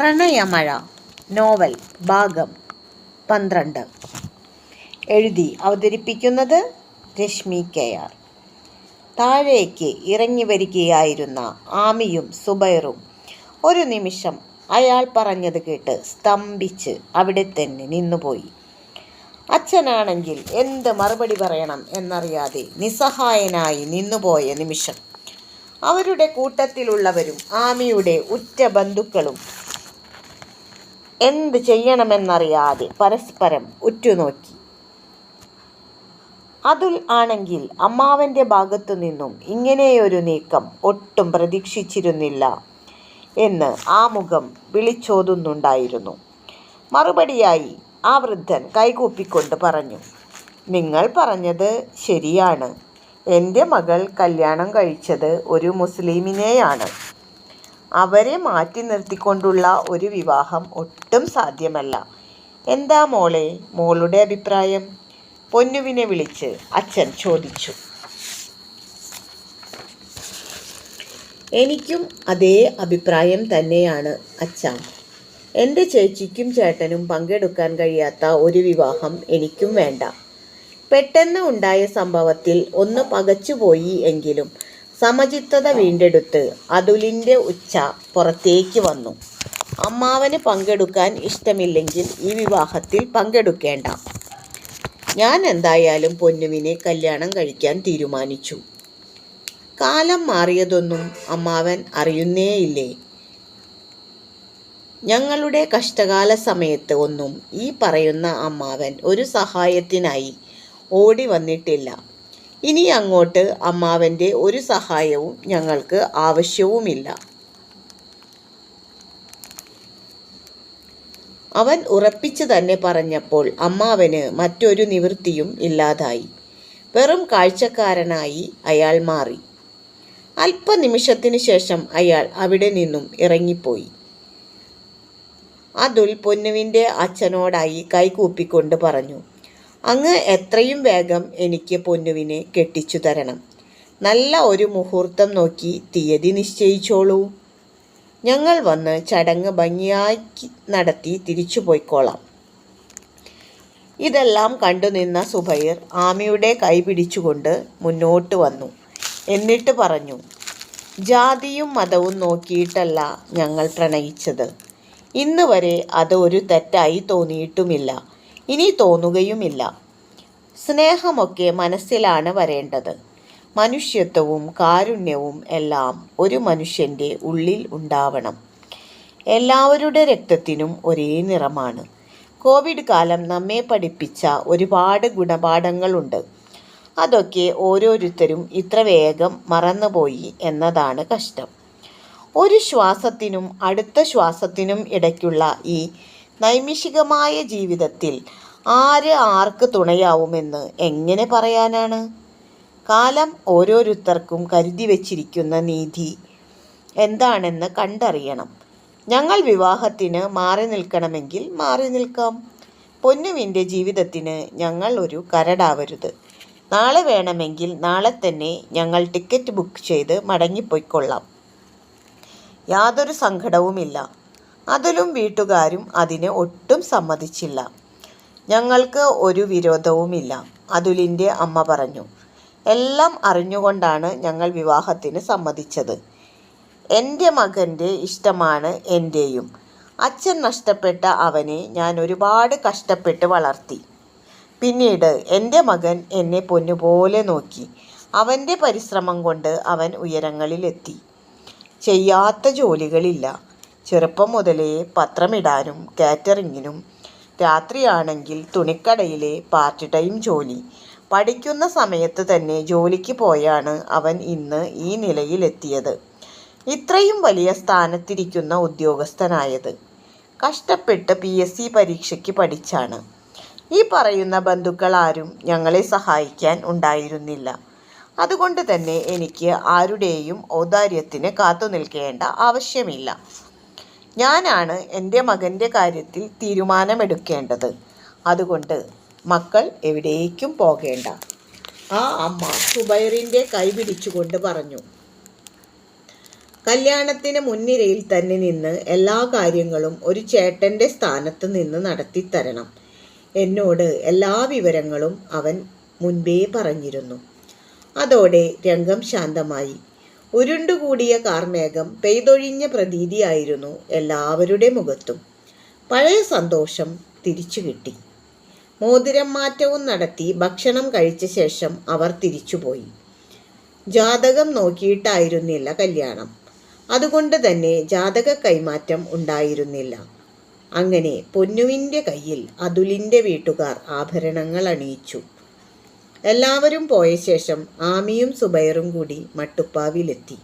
Pranayamazha novel ഭാഗം പന്ത്രണ്ട്. എഴുതി അവതരിപ്പിക്കുന്നത് രശ്മി കെ ആർ. താഴേക്ക് ഇറങ്ങി വരികയായിരുന്ന ആമിയും സുബൈറും ഒരു നിമിഷം അയാൾ പറഞ്ഞത് കേട്ട് സ്തംഭിച്ച് അവിടെ തന്നെ നിന്നുപോയി. അച്ഛനാണെങ്കിൽ എന്ത് മറുപടി പറയണം എന്നറിയാതെ നിസ്സഹായനായി നിന്നുപോയ നിമിഷം. അവരുടെ കൂട്ടത്തിലുള്ളവരും ആമിയുടെ ഉറ്റ ബന്ധുക്കളും എന്ത് ചെയ്യണമെന്നറിയാതെ പരസ്പരം ഉറ്റുനോക്കി. അതുൽ ആണെങ്കിൽ അമ്മാവന്റെ ഭാഗത്തു നിന്നും ഇങ്ങനെയൊരു നീക്കം ഒട്ടും പ്രതീക്ഷിച്ചിരുന്നില്ല എന്ന് ആ മുഖം വിളിച്ചോതുന്നുണ്ടായിരുന്നു. മറുപടിയായി ആ വൃദ്ധൻ കൈകൂപ്പിക്കൊണ്ട് പറഞ്ഞു നിങ്ങൾ പറഞ്ഞത് ശരിയാണ്. എന്റെ മകൾ കല്യാണം കഴിച്ചത് ഒരു മുസ്ലിമിനെയാണ്. അവരെ മാറ്റി നിർത്തിക്കൊണ്ടുള്ള ഒരു വിവാഹം ഒട്ടും സാധ്യമല്ല. എന്താ മോളെ? മോളുടെ അഭിപ്രായം? പൊന്നുവിനെ വിളിച്ച് അച്ഛൻ ചോദിച്ചു. എനിക്കും അതേ അഭിപ്രായം തന്നെയാണ് അച്ഛ. എന്റെ ചേച്ചിക്കും ചേട്ടനും പങ്കെടുക്കാൻ കഴിയാത്ത ഒരു വിവാഹം എനിക്കും വേണ്ട. പെട്ടെന്ന് ഉണ്ടായ സംഭവത്തിൽ ഒന്ന് പകച്ചുപോയി എങ്കിലും സമചിത്തത വീണ്ടെടുത്ത് അതുലിന്റെ ഉച്ച പുറത്തേക്ക് വന്നു. അമ്മാവന് പങ്കെടുക്കാൻ ഇഷ്ടമില്ലെങ്കിൽ ഈ വിവാഹത്തിൽ പങ്കെടുക്കേണ്ട. ഞാൻ എന്തായാലും പൊന്നുവിനെ കല്യാണം കഴിക്കാൻ തീരുമാനിച്ചു. കാലം മാറിയതൊന്നും അമ്മാവൻ അറിയുന്നേയില്ലേ? ഞങ്ങളുടെ കഷ്ടകാല സമയത്ത് ഒന്നും ഈ പറയുന്ന അമ്മാവൻ ഒരു സഹായത്തിനായി ഓടി വന്നിട്ടില്ല. ഇനി അങ്ങോട്ട് അമ്മാവന്റെ ഒരു സഹായവും ഞങ്ങൾക്ക് ആവശ്യവുമില്ല. അവൻ ഉറപ്പിച്ചു തന്നെ പറഞ്ഞപ്പോൾ അമ്മാവന് മറ്റൊരു നിവൃത്തിയും ഇല്ലാതായി. വെറും കാഴ്ചക്കാരനായി അയാൾ മാറി. അല്പനിമിഷത്തിനു ശേഷം അയാൾ അവിടെ നിന്നും ഇറങ്ങിപ്പോയി. അതുൽ പൊന്നുവിന്റെ അച്ഛനോടായി കൈകൂപ്പിക്കൊണ്ട് പറഞ്ഞു അങ്ങ് എത്രയും വേഗം എനിക്ക് പൊന്നുവിനെ കെട്ടിച്ചു തരണം. നല്ല ഒരു മുഹൂർത്തം നോക്കി തീയതി നിശ്ചയിച്ചോളൂ. ഞങ്ങൾ വന്ന് ചടങ്ങ് ഭംഗിയാക്കി നടത്തി തിരിച്ചു പോയിക്കോളാം. ഇതെല്ലാം കണ്ടുനിന്ന സുബൈർ ആമിയുടെ കൈ പിടിച്ചുകൊണ്ട് മുന്നോട്ട് വന്നു. എന്നിട്ട് പറഞ്ഞു ജാതിയും മതവും നോക്കിയിട്ടല്ല ഞങ്ങൾ പ്രണയിച്ചത്. ഇന്ന് വരെ അത് ഒരു തെറ്റായി തോന്നിയിട്ടുമില്ല. ഇനി തോന്നുകയുമില്ല. സ്നേഹമൊക്കെ മനസ്സിലാണ് വരേണ്ടത്. മനുഷ്യത്വവും കാരുണ്യവും എല്ലാം ഒരു മനുഷ്യന്റെ ഉള്ളിൽ ഉണ്ടാവണം. എല്ലാവരുടെ രക്തത്തിനും ഒരേ നിറമാണ്. കോവിഡ് കാലം നമ്മെ പഠിപ്പിച്ച ഒരുപാട് ഗുണപാഠങ്ങളുണ്ട്. അതൊക്കെ ഓരോരുത്തരും ഇത്ര വേഗം മറന്നുപോയി എന്നതാണ് കഷ്ടം. ഒരു ശ്വാസത്തിനും അടുത്ത ശ്വാസത്തിനും ഇടയ്ക്കുള്ള ഈ നൈമിഷികമായ ജീവിതത്തിൽ ആര് ആർക്ക് തുണയാവുമെന്ന് എങ്ങനെ പറയാനാണ്? കാലം ഓരോരുത്തർക്കും കരുതി വച്ചിരിക്കുന്ന നീതി എന്താണെന്ന് കണ്ടറിയണം. ഞങ്ങൾ വിവാഹത്തിന് മാറി നിൽക്കണമെങ്കിൽ മാറി നിൽക്കാം. പൊന്നുവിന്റെ ജീവിതത്തിന് ഞങ്ങൾ ഒരു കരടാവരുത്. നാളെ വേണമെങ്കിൽ നാളെ തന്നെ ഞങ്ങൾ ടിക്കറ്റ് ബുക്ക് ചെയ്ത് മടങ്ങിപ്പോയിക്കൊള്ളാം. യാതൊരു സങ്കടവുമില്ല. അതിലും വീട്ടുകാരും അതിന് ഒട്ടും സമ്മതിച്ചില്ല. ഞങ്ങൾക്ക് ഒരു വിരോധവുമില്ല അതുലിന്റെ അമ്മ പറഞ്ഞു. എല്ലാം അറിഞ്ഞുകൊണ്ടാണ് ഞങ്ങൾ വിവാഹത്തിന് സമ്മതിച്ചത്. എന്റെ മകന്റെ ഇഷ്ടമാണ് എന്റെയും അച്ഛൻ നഷ്ടപ്പെട്ട അവനെ ഞാൻ ഒരുപാട് കഷ്ടപ്പെട്ട് വളർത്തി. പിന്നീട് എന്റെ മകൻ എന്നെ പൊന്നുപോലെ നോക്കി. അവന്റെ പരിശ്രമം കൊണ്ട് അവൻ ഉയരങ്ങളിലെത്തി. ചെയ്യാത്ത ജോലികളില്ല. ചെറുപ്പം മുതലേ പത്രമിടാനും കാറ്ററിങ്ങിനും രാത്രിയാണെങ്കിൽ തുണിക്കടയിലെ പാർട്ട് ടൈം ജോലി. പഠിക്കുന്ന സമയത്ത് തന്നെ ജോലിക്ക് പോയാണ് അവൻ ഇന്ന് ഈ നിലയിലെത്തിയത്. ഇത്രയും വലിയ സ്ഥാനത്തിരിക്കുന്ന ഉദ്യോഗസ്ഥനായത്. കഷ്ടപ്പെട്ട് പി എസ് സി പരീക്ഷയ്ക്ക് പഠിച്ചാണ്. ഈ പറയുന്ന ബന്ധുക്കൾ ആരും ഞങ്ങളെ സഹായിക്കാൻ ഉണ്ടായിരുന്നില്ല. അതുകൊണ്ട് തന്നെ എനിക്ക് ആരുടെയും ഔദാര്യത്തിന് കാത്തു നിൽക്കേണ്ട ആവശ്യമില്ല. ഞാനാണ് എന്റെ മകന്റെ കാര്യത്തിൽ തീരുമാനമെടുക്കേണ്ടത്. അതുകൊണ്ട് മക്കൾ എവിടേക്കും പോകേണ്ട. ആ അമ്മ സുബൈറിന്റെ കൈ പിടിച്ചുകൊണ്ട് പറഞ്ഞു. കല്യാണത്തിന് മുൻനിരയിൽ തന്നെ നിന്ന് എല്ലാ കാര്യങ്ങളും ഒരു ചേട്ടന്റെ സ്ഥാനത്ത് നിന്ന് നടത്തിത്തരണം. എന്നോട് എല്ലാ വിവരങ്ങളും അവൻ മുൻപേ പറഞ്ഞിരുന്നു. അതോടെ രംഗം ശാന്തമായി. ഉരുണ്ടുകൂടിയ കാർമേഘം പെയ്തൊഴിഞ്ഞ പ്രതീതിയായിരുന്നു എല്ലാവരുടെ മുഖത്തും. പഴയ സന്തോഷം തിരിച്ചു കിട്ടി. മോതിരം മാറ്റവും നടത്തി ഭക്ഷണം കഴിച്ച ശേഷം അവർ തിരിച്ചുപോയി. ജാതകം നോക്കിയിട്ടായിരുന്നില്ല കല്യാണം. അതുകൊണ്ട് തന്നെ ജാതക കൈമാറ്റം ഉണ്ടായിരുന്നില്ല. അങ്ങനെ പൊന്നുവിന്റെ കയ്യിൽ അതുലിന്റെ വീട്ടുകാർ ആഭരണങ്ങൾ അണിയിച്ചു. എല്ലാവരും പോയ ശേഷം ആമിയും സുബൈറും കൂടി മട്ടുപ്പാവിലെത്തി.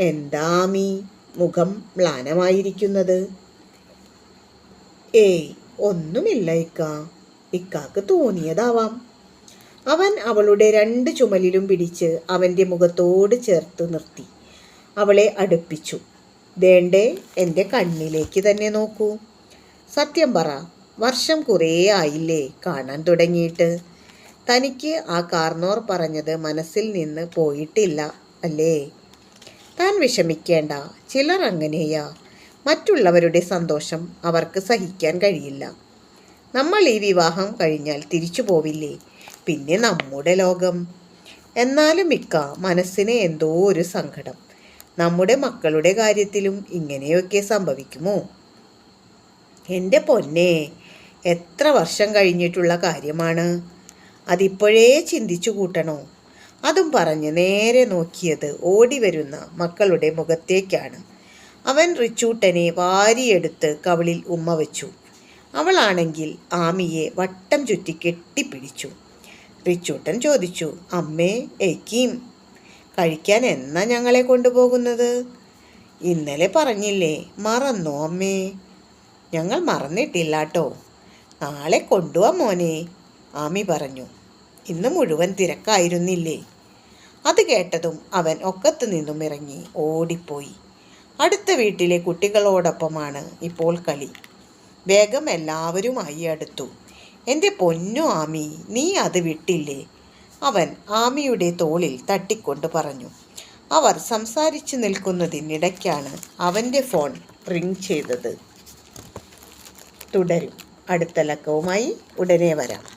എന്താ ആമി? മുഖം മ്ലാനമായിരിക്കുന്നത്? ഏയ് ഒന്നുമില്ല ഇക്ക. ഇക്കാക്ക് തോന്നിയതാവാം. അവൻ അവളുടെ രണ്ട് ചുമലിലും പിടിച്ച് അവന്റെ മുഖത്തോട് ചേർത്ത് നിർത്തി. അവളെ അടുപ്പിച്ചു. വേണ്ടേ എന്റെ കണ്ണിലേക്ക് തന്നെ നോക്കൂ. സത്യം പറ വർഷം കുറേ ആയില്ലേ കാണാൻ തുടങ്ങിയിട്ട്. തനിക്ക് ആ കാർന്നോർ പറഞ്ഞത് മനസ്സിൽ നിന്ന് പോയിട്ടില്ല അല്ലേ? താൻ വിഷമിക്കേണ്ട ചിലർ അങ്ങനെയാ. മറ്റുള്ളവരുടെ സന്തോഷം അവർക്ക് സഹിക്കാൻ കഴിയില്ല. നമ്മൾ ഈ വിവാഹം കഴിഞ്ഞാൽ തിരിച്ചു പോവില്ലേ? പിന്നെ നമ്മുടെ ലോകം. എന്നാലും മിക്ക മനസ്സിന് എന്തോ ഒരു സങ്കടം. നമ്മുടെ മക്കളുടെ കാര്യത്തിലും ഇങ്ങനെയൊക്കെ സംഭവിക്കുമോ? എന്റെ പൊന്നെ എത്ര വർഷം കഴിഞ്ഞിട്ടുള്ള കാര്യമാണ്? അതിപ്പോഴേ ചിന്തിച്ചു കൂട്ടണോ? അതും പറഞ്ഞ് നേരെ നോക്കിയത് ഓടി വരുന്ന മക്കളുടെ മുഖത്തേക്കാണ്. അവൻ റിച്ചൂട്ടനെ വാരിയെടുത്ത് കവളിൽ ഉമ്മ വെച്ചു. അവളാണെങ്കിൽ ആമിയെ വട്ടം ചുറ്റി കെട്ടിപ്പിടിച്ചു. റിച്ചൂട്ടൻ ചോദിച്ചു അമ്മേ ഏക്കീം കഴിക്കാൻ എന്നാ ഞങ്ങളെ കൊണ്ടുപോകുന്നത്? ഇന്നലെ പറഞ്ഞില്ലേ മറന്നോ അമ്മേ? ഞങ്ങൾ മറന്നിട്ടില്ല കേട്ടോ നാളെ കൊണ്ടുവാ മോനെ. ആമി പറഞ്ഞു ഇന്ന് മുഴുവൻ തിരക്കായിരുന്നില്ലേ? അത് കേട്ടതും അവൻ ഒക്കത്തു നിന്നും ഇറങ്ങി ഓടിപ്പോയി. അടുത്ത വീട്ടിലെ കുട്ടികളോടൊപ്പമാണ് ഇപ്പോൾ കളി. വേഗം എല്ലാവരുമായി അടുത്തു. എന്റെ പൊന്നു ആമി നീ അത് വിട്ടില്ലേ? അവൻ ആമിയുടെ തോളിൽ തട്ടിക്കൊണ്ട് പറഞ്ഞു. അവർ സംസാരിച്ചു നിൽക്കുന്നതിനിടയ്ക്കാണ് അവന്റെ ഫോൺ റിങ് ചെയ്തത്. തുടരും. അടുത്ത ലക്കവുമായി ഉടനെ വരാം.